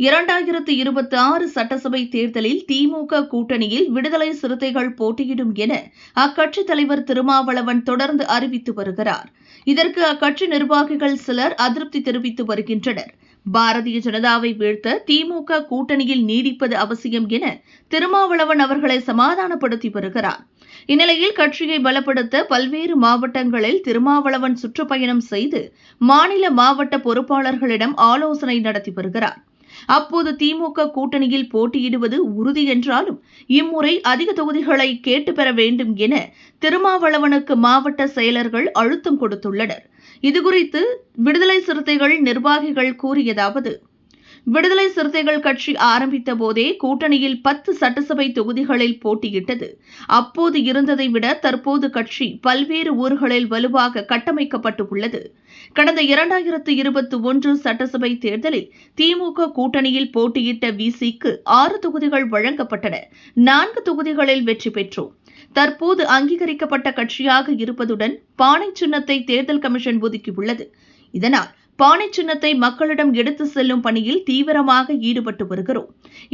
இரண்டாயிரத்து இருபத்தி ஆறு சட்டசபை தேர்தலில் திமுக கூட்டணியில் விடுதலை சிறுத்தைகள் போட்டியிடும் என அக்கட்சி தலைவர் திருமாவளவன் தொடர்ந்து அறிவித்து வருகிறார். இதற்கு அக்கட்சி நிர்வாகிகள் சிலர் அதிருப்தி தெரிவித்து வருகின்றனர். பாரதிய ஜனதாவை வீழ்த்த திமுக கூட்டணியில் நீடிப்பது அவசியம் என திருமாவளவன் அவர்களை சமாதானப்படுத்தி வருகிறார். இந்நிலையில் கட்சியை பலப்படுத்த பல்வேறு மாவட்டங்களில் திருமாவளவன் சுற்றுப்பயணம் செய்து மாநில மாவட்ட பொறுப்பாளர்களிடம் ஆலோசனை நடத்தி வருகிறார். அப்போது திமுக கூட்டணியில் போட்டியிடுவது உறுதி என்றாலும் இம்முறை அதிக தொகுதிகளை கேட்டு பெற வேண்டும் என திருமாவளவனுக்கு மாவட்ட செயலர்கள் அழுத்தம் கொடுத்துள்ளனர். இதுகுறித்து விடுதலை சிறுத்தைகள் நிர்வாகிகள் கூறியதாவது விடுதலை சிறுத்தைகள் கட்சி ஆரம்பித்த போதே கூட்டணியில் பத்து சட்டசபை தொகுதிகளில் போட்டியிட்டது. அப்போது இருந்ததை விட தற்போது கட்சி பல்வேறு ஊர்களில் வலுவாக கட்டமைக்கப்பட்டு உள்ளது. கடந்த இரண்டாயிரத்து இருபத்தி ஒன்று சட்டசபை தேர்தலில் திமுக கூட்டணியில் போட்டியிட்ட விசிக்கு ஆறு தொகுதிகள் வழங்கப்பட்டன. நான்கு தொகுதிகளில் வெற்றி பெற்றோம். தற்போது அங்கீகரிக்கப்பட்ட கட்சியாக இருப்பதுடன் பானை சின்னத்தை தேர்தல் கமிஷன் ஒதுக்கியுள்ளது. இதனால் பானை சின்னத்தை மக்களிடம் எடுத்து செல்லும் பணியில் தீவிரமாக ஈடுபட்டு வருகிறோம்.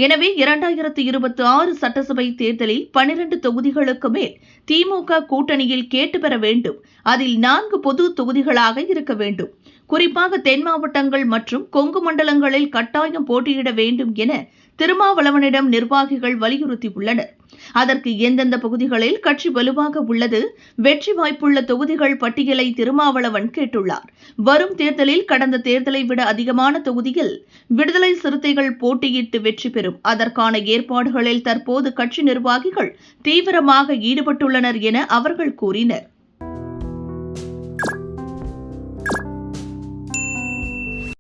எனவே இரண்டாயிரத்து இருபத்தி ஆறு சட்டசபை தேர்தலில் பனிரண்டு தொகுதிகளுக்கு மேல் திமுக கூட்டணியில் கேட்டு பெற வேண்டும். அதில் நான்கு பொது தொகுதிகளாக இருக்க வேண்டும். குறிப்பாக தென் மாவட்டங்கள் மற்றும் கொங்கு மண்டலங்களில் கட்டாயம் போட்டியிட வேண்டும் என திருமாவளவனிடம் நிர்வாகிகள் வலியுறுத்தியுள்ளனர். அதற்கு எந்தெந்த பகுதிகளில் கட்சி வலுவாக உள்ளது வெற்றி வாய்ப்புள்ள தொகுதிகள் பட்டியலை திருமாவளவன் கேட்டுள்ளார். வரும் தேர்தலில் கடந்த தேர்தலை விட அதிகமான தொகுதியில் விடுதலை சிறுத்தைகள் போட்டியிட்டு வெற்றி பெறும். அதற்கான ஏற்பாடுகளில் தற்போது கட்சி நிர்வாகிகள் தீவிரமாக ஈடுபட்டுள்ளனர் என அவர்கள் கூறினர்.